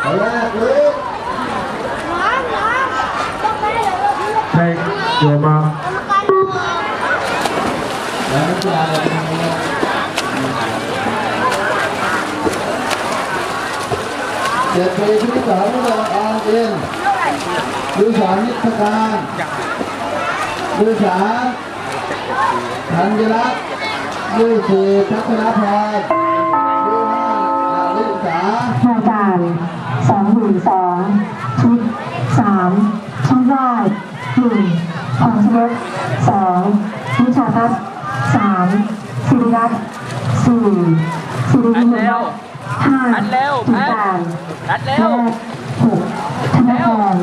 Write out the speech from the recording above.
เอาแรกเลยใช่เดี๋ยวมาแล้วนักกีฬาอะไรทำเนี่ยเจ็ดปีที่สองระหว่าออนเอ็นมือสามนิทการมือสามธัญรัตน์ มือสี่ทัศนพรมือห้านาลิสารายการสองหมื่นสองชุดสามช่องได้หนึ่งของชนกสองวิชาพัฒน์สามสิริรัตน์สี่สิริวิมลห้าอัดเร็วจุแพทฬานแปดหกธนพร